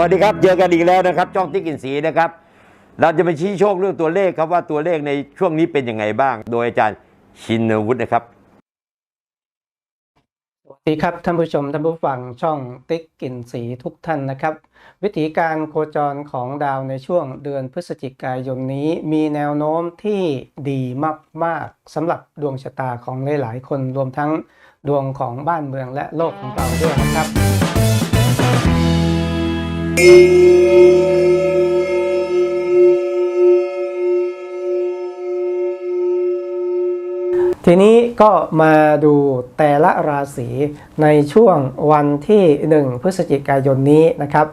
วัสดีครับ เจอกันอีกแล้วนะครับช่องที่กินสีนะครับ เราจะมาชี้โชคเรื่องตัวเลขครับว่าตัวเลขในช่วงนี้เป็นยังไงบ้าง โดยอาจารย์ชินวุฒินะครับสวัสดีครับท่านผู้ชมท่านผู้ฟังช่องติ๊กกินสีทุกท่านนะครับ วิธีการโคจรของดาวในช่วงเดือนพฤศจิกายนนี้ มีแนวโน้มที่ดีมากๆสำหรับดวงชะตาของหลายๆ คนรวมทั้งดวงของบ้านเมืองและโลกของเราด้วยนะครับ ทีนี้ก็มาดูแต่ละราศีในช่วงวันที่ 1 พฤศจิกายนนี้นะครับ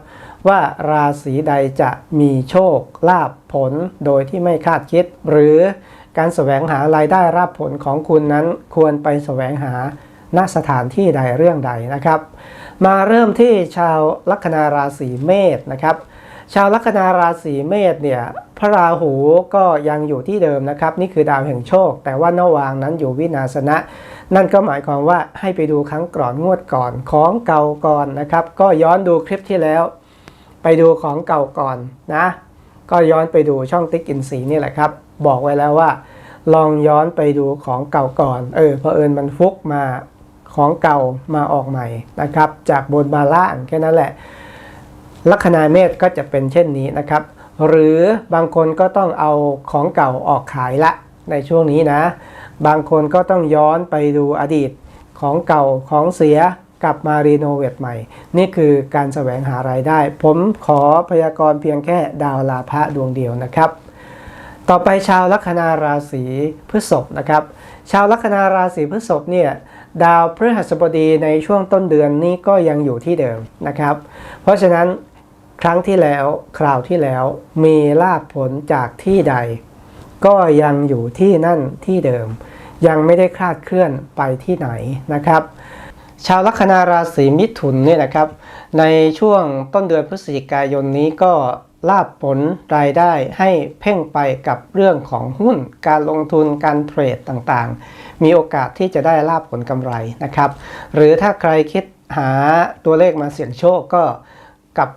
ว่าราศีใดจะมีโชคลาภผลโดยที่ไม่คาดคิด หรือการแสวงหารายได้รับผลของคุณนั้นควรไปแสวงหา ณสถานที่ใดเรื่องใดนะครับ มาเริ่มที่ชาวลัคนาราศีเมษนะครับชาวลัคนาราศีเมษเนี่ยพระราหูก็ยังอยู่ที่เดิมนะครับ นี่คือดาวแห่งโชค แต่ว่านวางนั้นอยู่วินาศนะ นั่นก็หมายความว่าให้ไปดูครั้งก่อนงวดก่อนของเก่าก่อนนะครับ ก็ย้อนดูคลิปที่แล้ว ไปดูของเก่าก่อนนะ ก็ย้อนไปดูช่องติ๊กอินสีนี่แหละครับ บอกไว้แล้วว่า ลองย้อนไปดูของเก่าก่อน เออเผอิญมันฟุกมา ของเก่ามาออกใหม่นะครับ จากบนมาล่างแค่นั้นแหละ ลัคนาเมษก็จะเป็นเช่นนี้นะครับ หรือบางคนก็ต้องเอาของเก่าออกขายละในช่วงนี้นะ บางคนก็ต้องย้อนไปดูอดีตของเก่าของเสียกลับมารีโนเวทใหม่ นี่คือการแสวงหารายได้ ผมขอพยากรณ์เพียงแค่ดาวลาภะดวงเดียวนะครับ ต่อไปชาวลัคนาราศีพฤษภนะครับ ชาวลัคนาราศีพฤษภเนี่ย ดาวพฤหัสบดีในช่วงต้นเดือนนี้ก็ยังอยู่ที่เดิมนะครับ เพราะฉะนั้นครั้งที่แล้วคราวที่แล้วมีลาภผลจากที่ใด ก็ยังอยู่ที่นั่นที่เดิม ยังไม่ได้คลาดเคลื่อนไปที่ไหนนะครับ ชาวลัคนาราศีมิถุนเนี่ยนะครับ ในช่วงต้นเดือนพฤศจิกายนนี้ก็ลาบผลรายได้ให้เพ่งไปกับเรื่องของหุ้น การลงทุนการเทรดต่างๆ มีโอกาสที่จะได้ลาบผลกำไรนะครับ หรือถ้าใครคิดหาตัวเลขมาเสี่ยงโชคก็กับ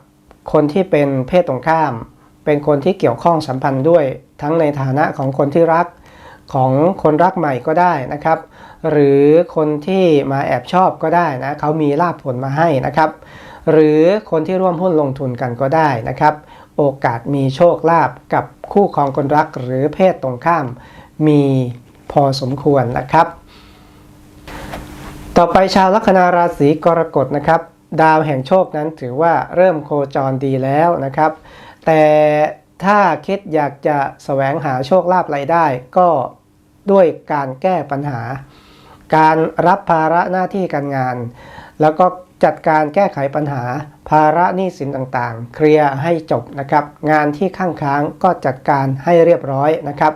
คนที่เป็นเพศตรงข้าม เป็นคนที่เกี่ยวข้องสัมพันธ์ด้วย ทั้งในฐานะของคนที่รักของคนรักใหม่ก็ได้นะครับ หรือคนที่มาแอบชอบก็ได้นะเขามีลาบผลมาให้นะครับ หรือคนที่ร่วมหุ้นลงทุนกันก็ได้นะครับ โอกาสมีโชคลาภกับคู่ครองคนรักหรือเพศตรงข้ามมี พอสมควรนะครับ ต่อไปชาวลัคนาราศีกรกฎนะครับ ดาวแห่งโชคนั้นถือว่าเริ่มโคจรดีแล้วนะครับ แต่ถ้าคิดอยากจะแสวงหาโชคลาภรายได้ ก็ด้วยการแก้ปัญหา การรับภาระหน้าที่การงาน แล้วก็ จัดการแก้ไขปัญหา ภาระหนี้สินต่างๆ เคลียร์ให้จบนะครับ งานที่ข้างค้างก็จัดการให้เรียบร้อยนะครับ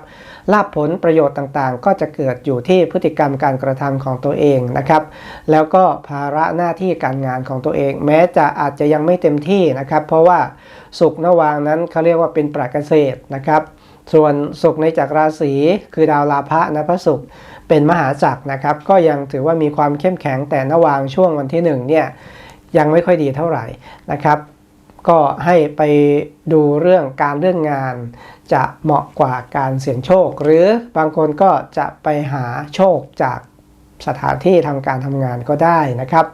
ลาภผลประโยชน์ต่างๆ ก็จะเกิดอยู่ที่พฤติกรรมการกระทำของตัวเองนะครับ แล้วก็ภาระหน้าที่การงานของตัวเอง แม้จะอาจจะยังไม่เต็มที่นะครับ เพราะว่าสุขนวางนั้นเขาเรียกว่าเป็นปราเกษตรนะครับ ส่วนสุขในจากราศีคือดาวลาภะนะพระศุกร์ เป็นมหาจักรนะครับ ก็ยังถือว่ามีความเข้มแข็งแต่นวางช่วงวันที่1เนี่ยยังไม่ค่อยดีเท่าไหร่นะครับ ก็ให้ไปดูเรื่องการเรื่องงาน จะเหมาะกว่าการเสี่ยงโชค หรือบางคนก็จะไปหาโชคจากสถานที่ทำการทำงานก็ได้นะครับ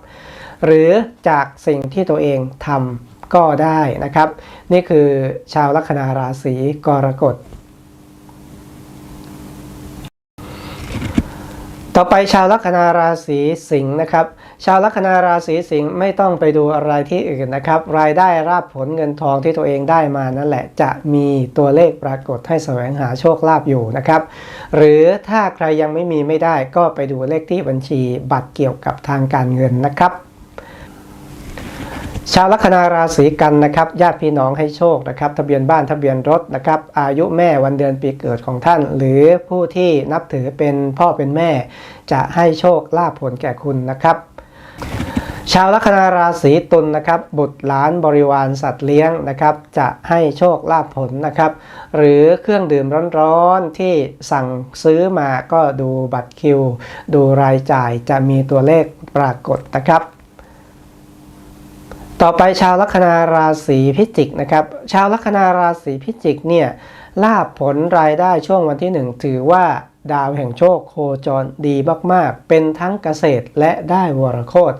หรือจากสิ่งที่ตัวเองทำก็ได้นะครับ นี่คือชาวลัคนาราศีกรกฎ ต่อไปชาวลัคนาราศีสิงห์นะครับ ชาวลัคนาราศีสิงห์ไม่ต้องไปดูอะไรที่อื่นนะครับ รายได้ราบผลเงินทองที่ตัวเองได้มานั่นแหละจะมีตัวเลขปรากฏให้แสวงหาโชคลาภอยู่นะครับ หรือถ้าใครยังไม่มีไม่ได้ก็ไปดูเลขที่บัญชีบัตรเกี่ยวกับทางการเงินนะครับ ชาวลัคนาราศีกันนะครับญาติพี่น้องให้โชคนะครับ ทะเบียนบ้านทะเบียนรถนะครับ อายุแม่วันเดือนปีเกิดของท่าน หรือผู้ที่นับถือเป็นพ่อเป็นแม่ จะให้โชคลาภผลแก่คุณนะครับ ชาวลัคนาราศีตุลนะครับ บุตรหลานบริวารสัตว์เลี้ยงนะครับ จะให้โชคลาภผลนะครับ หรือเครื่องดื่มร้อนๆที่สั่งซื้อมาก็ดูบัตรคิว ดูรายจ่ายจะมีตัวเลขปรากฏนะครับ ต่อไปชาวลัคนาราศีพิจิกนะครับ ชาวลัคนาราศีพิจิกเนี่ยลาบผลรายได้ช่วงวันที่หนึ่งถือว่าดาวแห่งโชคโคจรดีมาก ๆ เป็นทั้งเกษตรและได้วรโคต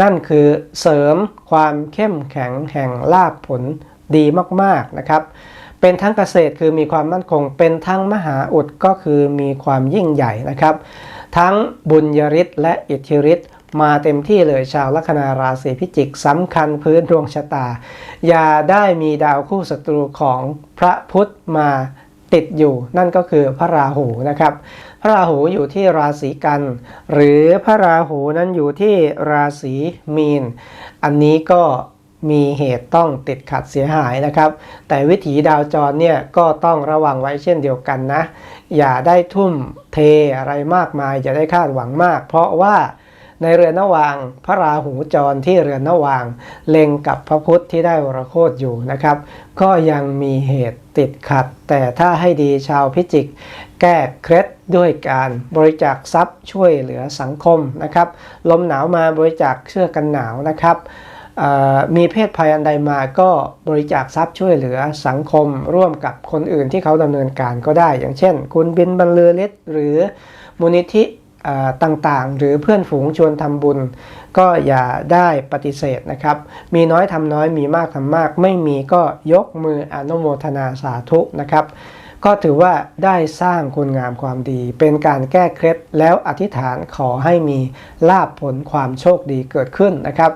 นั่นคือเสริมความเข้มแข็งแห่งลาบผลดีมาก ๆ นะครับ เป็นทั้งเกษตรคือมีความมั่นคง เป็นทั้งมหาอุดก็คือมีความยิ่งใหญ่นะครับ ทั้งบุญยริศและอิทธิฤทธิ์ มาเต็มที่เลยชาวลัคนาราศีพิจิกสำคัญพื้นดวงชะตา อย่าได้มีดาวคู่ศัตรูของพระพุทธมาติดอยู่ นั่นก็คือพระราหูนะครับ พระราหูอยู่ที่ราศีกัน หรือพระราหูนั้นอยู่ที่ราศีมีน อันนี้ก็มีเหตุต้องติดขัดเสียหายนะครับ แต่วิถีดาวจรเนี่ยก็ต้องระวังไว้เช่นเดียวกันนะ อย่าได้ทุ่มเทอะไรมากมาย อย่าได้คาดหวังมาก เพราะว่า ในเรือนนวาง พระราหูจรที่เรือนนวาง เล็งกับพระพุธที่ได้วรโคตอยู่นะครับ ก็ยังมีเหตุติดขัด แต่ถ้าให้ดีชาวพิจิก แก้เคล็ดด้วยการบริจาคทรัพย์ช่วยเหลือสังคมนะครับ ลมหนาวมาบริจาคเสื้อกันหนาวนะครับมีเพศภัยอันใดมาก็บริจาคทรัพย์ช่วยเหลือสังคมร่วมกับคนอื่นที่เขาดำเนินการก็ได้ อย่างเช่น คุณบินบรรลือฤทธิ์หรือมูลนิธิ ต่างๆ หรือเพื่อนฝูงชวนทำบุญ ก็อย่าได้ปฏิเสธนะครับ มีน้อยทำน้อยมีมากทำมาก ไม่มีก็ยกมืออนุโมทนาสาธุนะครับ ก็ถือว่าได้สร้างคุณงามความดี เป็นการแก้เคล็ดแล้วอธิษฐานขอให้มีลาภผลความโชคดีเกิดขึ้นนะครับ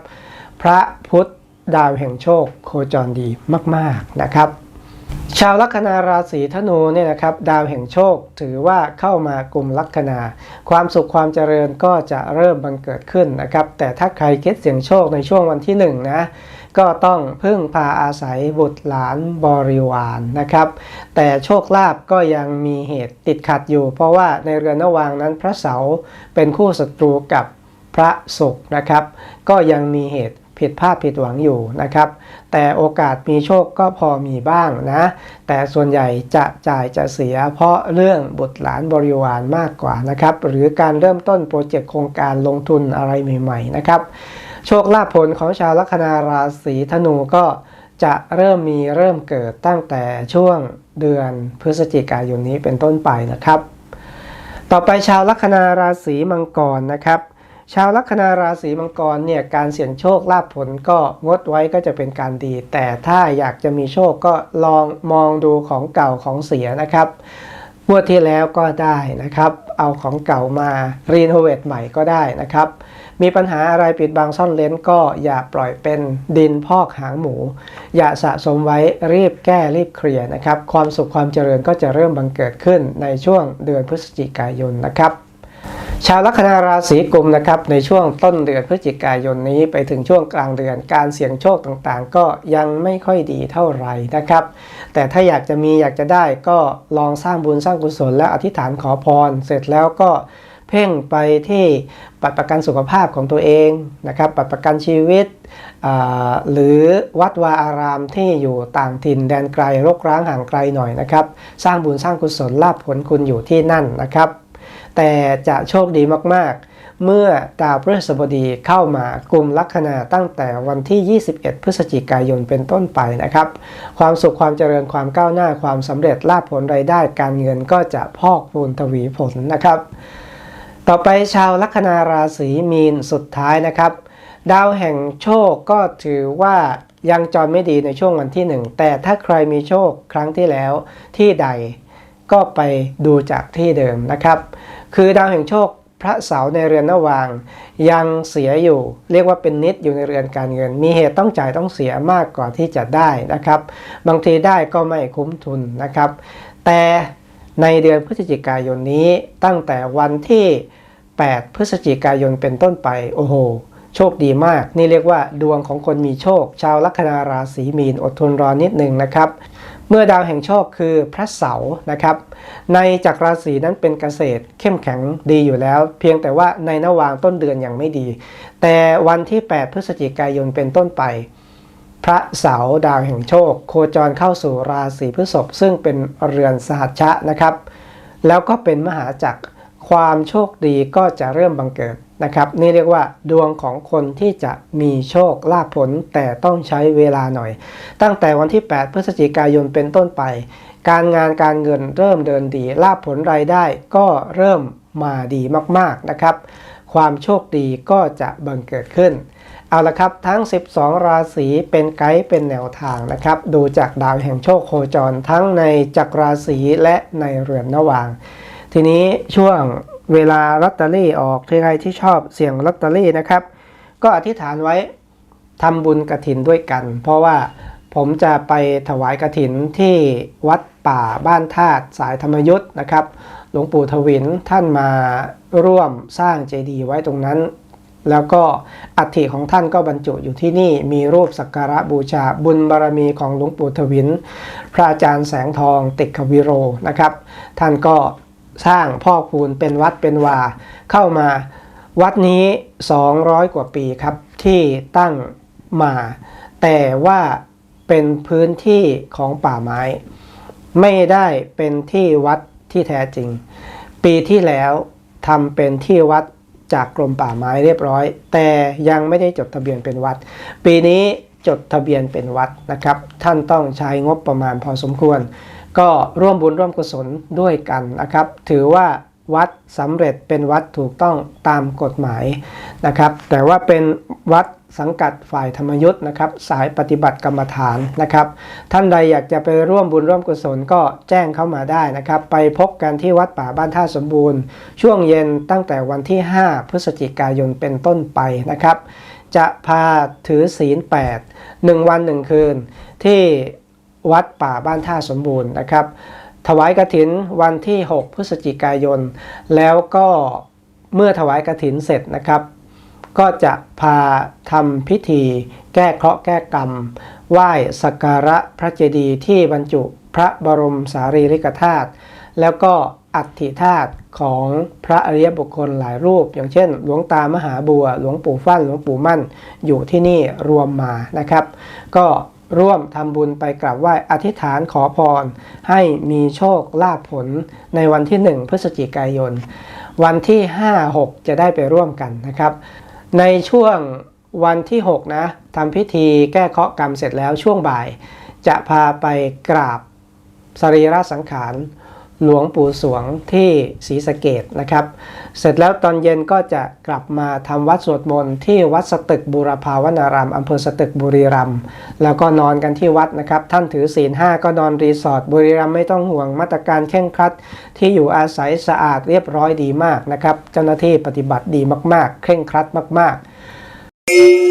พระพุทธดาวแห่งโชคโคจรดีมาก ๆนะครับ ชาวลัคนาราศีธนูเนี่ยนะครับดาวแห่งโชคถือว่าเข้ามากลุ่มลัคนา ความสุขความเจริญก็จะเริ่มบังเกิดขึ้นนะครับ แต่ถ้าใครคิดเสี่ยงโชคในช่วงวันที่หนึ่งนะก็ต้องพึ่งพาอาศัยบุตรหลานบริวารนะครับ แต่โชคลาภก็ยังมีเหตุติดขัดอยู่ เพราะว่าในเรือนนวางนั้นพระเสาเป็นคู่ศัตรูกับ พระศุกร์นะครับ ก็ยังมีเหตุผิดพลาดผิดหวังอยู่นะครับ แต่โอกาสมีโชคก็พอมีบ้างนะ แต่ส่วนใหญ่จะจ่ายจะเสียเพราะเรื่องบุตรหลานบริวารมากกว่านะครับ หรือการเริ่มต้นโปรเจกต์โครงการลงทุนอะไรใหม่ ๆ นะครับ โชคลาภผลของชาวลัคนาราศีธนูก็จะเริ่มมีเริ่มเกิดตั้งแต่ช่วงเดือนพฤศจิกายนนี้เป็นต้นไปนะครับ ต่อไปชาวลัคนาราศีมังกรนะครับ ชาวลัคนาราศีมังกรเนี่ยการเสี่ยงโชคลาภผลก็งดไว้ก็จะเป็นการดี แต่ถ้าอยากจะมีโชคก็ลองมองดูของเก่าของเสียนะครับงวดที่แล้วก็ได้นะครับ เอาของเก่ามารีโนเวทใหม่ก็ได้นะครับ มีปัญหาอะไรปิดบังซ่อนเลนก็อย่าปล่อยเป็นดินพอกหางหมู อย่าสะสมไว้รีบแก้รีบเคลียร์นะครับ ความสุขความเจริญก็จะเริ่มบังเกิดขึ้นในช่วงเดือนพฤศจิกายนนะครับ ชาวลัคนาราศีกุมนะครับในช่วงต้นเดือนพฤศจิกายนนี้ไปถึงช่วงกลางเดือนการเสี่ยงโชคต่างๆ ก็ยังไม่ค่อยดีเท่าไหร่นะครับ แต่ถ้าอยากจะมีอยากจะได้ก็ลองสร้างบุญสร้างกุศลและอธิษฐานขอพร เสร็จแล้วก็เพ่งไปที่บัตรประกันสุขภาพของตัวเองนะครับบัตรประกันชีวิตหรือวัดวาอารามที่อยู่ต่างถิ่นแดนไกลรกร้างห่างไกลหน่อยนะครับ สร้างบุญสร้างกุศลลาภผลคุณอยู่ที่นั่นนะครับ แต่จะโชคดีมากๆ เมื่อดาวพฤหัสบดีเข้ามากลุ่มลัคนาตั้งแต่วันที่ 21 พฤศจิกายนเป็นต้นไปนะครับ ความสุขความเจริญความก้าวหน้าความสำเร็จลาภผลรายได้การเงินก็จะพอกพูนทวีผลนะครับ ต่อไปชาวลัคนาราศีมีนสุดท้ายนะครับดาวแห่งโชคก็ถือว่ายังจรไม่ดีในช่วงวันที่หนึ่งแต่ถ้าใครมีโชคครั้งที่แล้วที่ใดก็ไปดูจากที่เดิมนะครับ คือดาวแห่งโชคพระเสาร์ในเรือนนวาง ยังเสียอยู่ เรียกว่าเป็นนิดอยู่ในเรือนการเงิน มีเหตุต้องจ่ายต้องเสียมากกว่าที่จะได้นะครับ บางทีได้ก็ไม่คุ้มทุนนะครับ แต่ในเดือนพฤศจิกายนนี้ตั้งแต่วันที่ 8 พฤศจิกายนเป็นต้นไปโอ้โหโชคดีมาก นี่เรียกว่าดวงของคนมีโชค ชาวลัคนาราศีมีนอดทนรอนิดหนึ่งนะครับ เมื่อดาวแห่งโชคคือพระเสาร์นะครับ ในจักรราศีนั้นเป็นเกษตรเข้มแข็งดีอยู่แล้ว เพียงแต่ว่าในนวางต้นเดือนยังไม่ดี แต่วันที่ 8 พฤศจิกายนเป็นต้นไป พระเสาร์ดาวแห่งโชค โคจรเข้าสู่ราศีพฤษภซึ่งเป็นเรือนสหัชชะนะครับ แล้วก็เป็นมหาจักรความโชคดีก็จะเริ่มบังเกิด นะครับ นี่เรียกว่าดวงของคนที่จะมีโชคลาภผลแต่ต้องใช้เวลาหน่อย ตั้งแต่วันที่ 8 พฤศจิกายนเป็นต้นไป การงานการเงินเริ่มเดินดีลาภผลรายได้ก็เริ่มมาดีมากๆนะครับ ความโชคดีก็จะบังเกิดขึ้นเอาละครับทั้ง 12 ราศีเป็นไกด์เป็นแนวทางนะครับ ดูจากดาวแห่งโชคโคจรทั้งในจักรราศีและในเรือนระหว่าง ทีนี้ช่วง เวลาลอตเตอรี่ออกใครที่ชอบเสี่ยงลอตเตอรี่นะครับ ก็อธิษฐานไว้ทำบุญกระถินด้วยกัน เพราะว่าผมจะไปถวายกระถินที่วัดป่าบ้านธาตุสายธรรมยุทธ์นะครับ หลวงปู่ทวินท่านมาร่วมสร้างเจดีย์ไว้ตรงนั้น แล้วก็อัฐิของท่านก็บรรจุอยู่ที่นี่มีรูปสักการะบูชาบุญบารมีของหลวงปู่ทวิน พระอาจารย์แสงทองติกวิโรนะครับ ท่านก็ สร้างพ่อคูณเป็นวัดเป็นวา เข้ามาวัดนี้ 200 กว่าปีครับ ที่ตั้งมา แต่ว่าเป็นพื้นที่ของป่าไม้ ไม่ได้เป็นที่วัดที่แท้จริง ปีที่แล้วทำเป็นที่วัดจากกรมป่าไม้เรียบร้อย แต่ยังไม่ได้จดทะเบียนเป็นวัด ปีนี้จดทะเบียนเป็นวัดนะครับ ท่านต้องใช้งบประมาณพอสมควร ก็ร่วมบุญร่วมกุศลด้วยกันนะครับ ถือว่าวัดสำเร็จเป็นวัดถูกต้องตามกฎหมายนะครับ แต่ว่าเป็นวัดสังกัดฝ่ายธรรมยุทธ์นะครับ สายปฏิบัติกรรมฐานนะครับ ท่านใดอยากจะไปร่วมบุญร่วมกุศลก็แจ้งเข้ามาได้นะครับ ไปพบกันที่วัดป่าบ้านท่าสมบูรณ์ ช่วงเย็นตั้งแต่วันที่ 5 พฤศจิกายนเป็นต้นไปนะครับ จะพาถือศีล8 1 วัน 1 คืนที่ วัดป่าบ้านท่าสมบูรณ์นะครับ ถวายกระถินวันที่ 6 พฤศจิกายน แล้วก็เมื่อถวายกระถินเสร็จนะครับ ก็จะพาทำพิธี แก้เคราะห์แก้กรรม ไหว้สักการะพระเจดีย์ที่บรรจุพระบรมสารีริกธาตุแล้วก็อัฐิธาตุของพระอริยบุคคลหลายรูป อย่างเช่น หลวงตามหาบัว หลวงปู่ฟั่นหลวงปู่มั่น อยู่ที่นี่รวมมานะครับ ก็ ร่วมทำบุญไปกราบไหว้อธิษฐานขอพร ให้มีโชคลาภผลในวันที่ 1 พฤศจิกายน วันที่ 5 6 จะได้ไปร่วมกันนะครับ ในช่วงวันที่ 6 นะทำพิธีแก้เคราะห์กรรมเสร็จแล้วช่วงบ่าย จะพาไปกราบสรีระสังขาร หลวงปู่สวงที่ศรีสะเกดนะครับ เสร็จแล้วตอนเย็นก็จะกลับมาทำวัดสวดมนต์ที่วัดสตึกบูรพาวนารามอำเภอสตึกบุรีรัมย์แล้วก็นอนกันที่วัดนะครับ ท่านถือศีลห้าก็นอนรีสอร์ทบุรีรัมย์ไม่ต้องห่วงมาตรการเคร่งครัด ที่อยู่อาศัยสะอาดเรียบร้อยดีมากนะครับ เจ้าหน้าที่ปฏิบัติดีมากๆ เคร่งครัดมาก ๆ